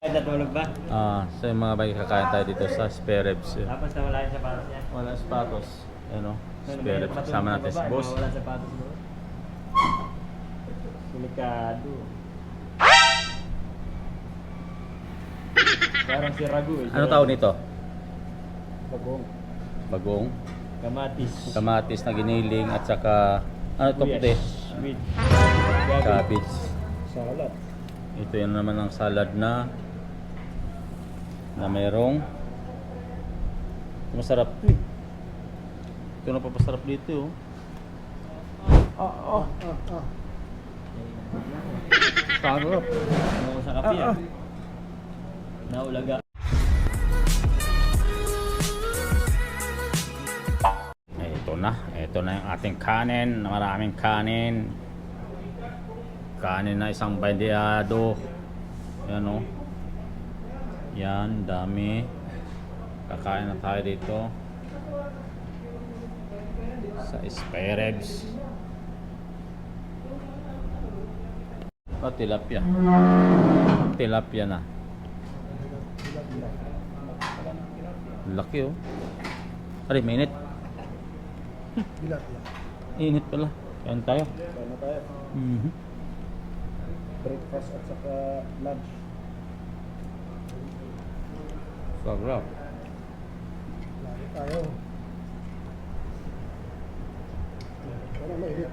Ay, natulog ba? Ah, so yung mga bagay kakain tayo dito sa spare ribs. eh. Tapos nawala yung sapatos niya. Wala sapatos. Ano? So, Spare ribs. Kasama sa natin si boss. Wala sapatos doon. Delikado. Parang si Ragu eh. Ano tawag nito? Bagong. Bagong. Kamatis. Kamatis na giniling at saka ano to puti? Sweet. Cabbage. Salad. Ito yan naman ang salad na na mayroong masarap to eh. Ito na papasarap dito oh. Oh, oh, oh, oh. Sarap. Ano sa kape ah. Naulaga. Ito na. Ito na yung ating kanin. Maraming kanin. Kanin na isang bandeado. Yan o. Yan, dami. Kakain na tayo dito. Sa spare ribs. Oh, tilapia. Tilapia na. Laki oh. Ari, mainit. Bilat yan. Init pala. Kain tayo. Kaya tayo. Mhm. Breakfast at saka lunch. Sarap. Lagi tayo. Wala mainit.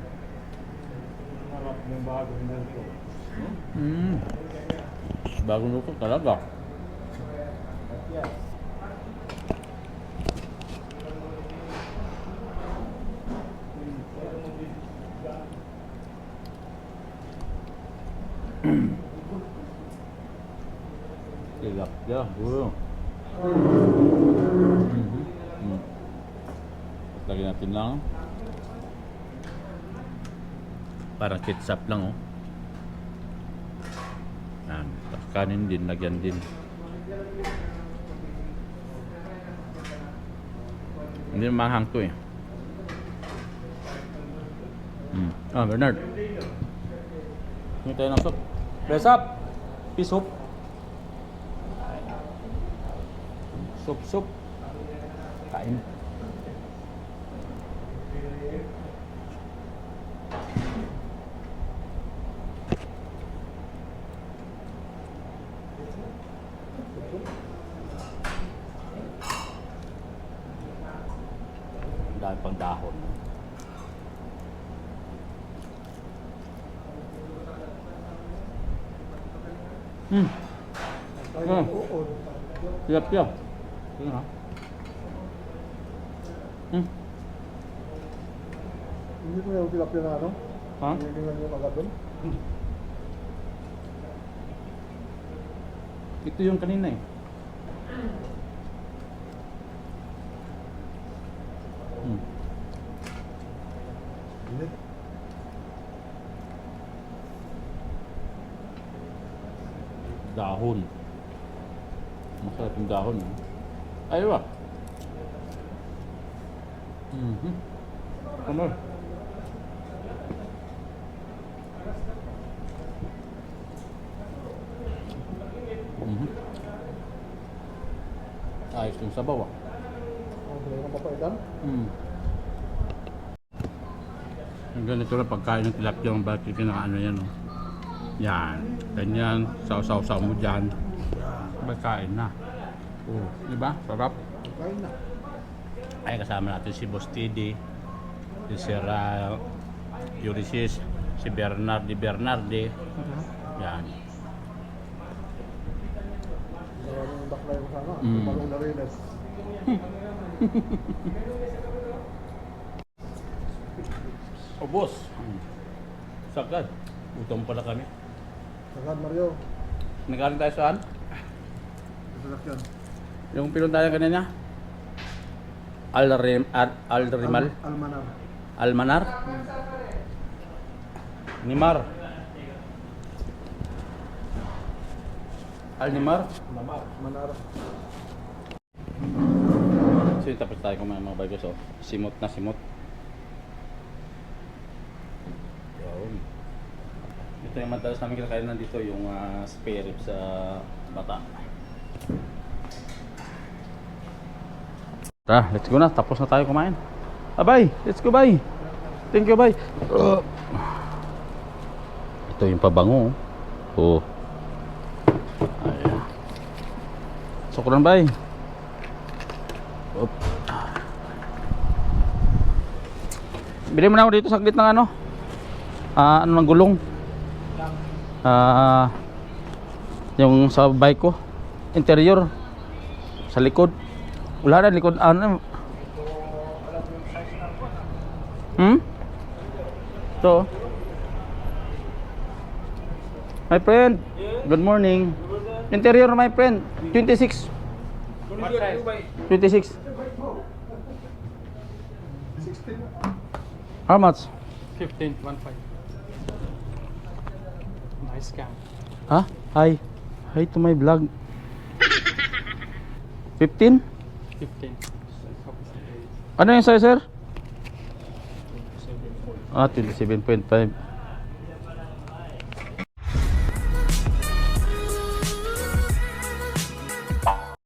Harap ng bagong luto. Mm. Bagong luto talaga. Yan. Tilapia. Bro. Mhm. Mm. Tapos lagyan natin lang. Parang ketchup lang oh. Yan. Tapos kanin din, lagyan din. Hindi mahang to eh. Mm. Ah, Bernard. Hindi tayo ng soup. Besap! Pisop! Soup, soup. Kain. Ang dami pang dahon. Hmm. Tayo Ah. uod. Sige ha. Hmm. Hindi mo yung tilapia na ano? Ha? Hindi mo yung agad doon? Ito yung kanina eh. Hmm. Hindi. Dahon. Masarap yung dahon. eh. Ayaw ah. Mhm. Ano? Mhm. Ayos yung sabaw ah. Ang bilay ng papaitan. Mm. Ang ganito na pagkain ng tilapia ng bakit kinakaano yan oh. Yan. Ganyan. Saw-saw-saw mo dyan. Pagkain na. Oh, di ba? Sarap. Ay kasama natin si Boss TD, si Sir uh, Ulysses, si Bernard di Bernardi. Yan. Dalawa yung baklay ko sana. Mm. Tumalong na rin. O boss. Sagad. Utong pala kami. Sagad Mario. Nagaling tayo saan? Sasakyan. Yung pinuntahan kanina? Al Rim Al, Al Rimal Al- Almanar. Almanar Nimar Al Nimar Lamar. Manar. So tapos tayo kumain mga bagos oh. Simot na simot Yun Ito yung madalas namin kinakain nandito yung uh, spare ribs sa bata Tara, let's go na. Tapos na tayo kumain. Bye. Let's go, bye. Thank you, bye. Uh, ito yung pabango. Oh. Ayan. Sukran, bye. Op. Bili mo na ako dito saglit ng ano. Ah, ano ng gulong. Ah, yung sa bike ko. Interior. Sa likod. Wala na likod. Ano? Hmm? Ito. My friend. Good morning. Interior, my friend. 26. 26. How much? 15, 1 5. Nice cam. Ha? Hi. Hi to my vlog. 15? 15. Ano yung size, sir? Ah, 27.5.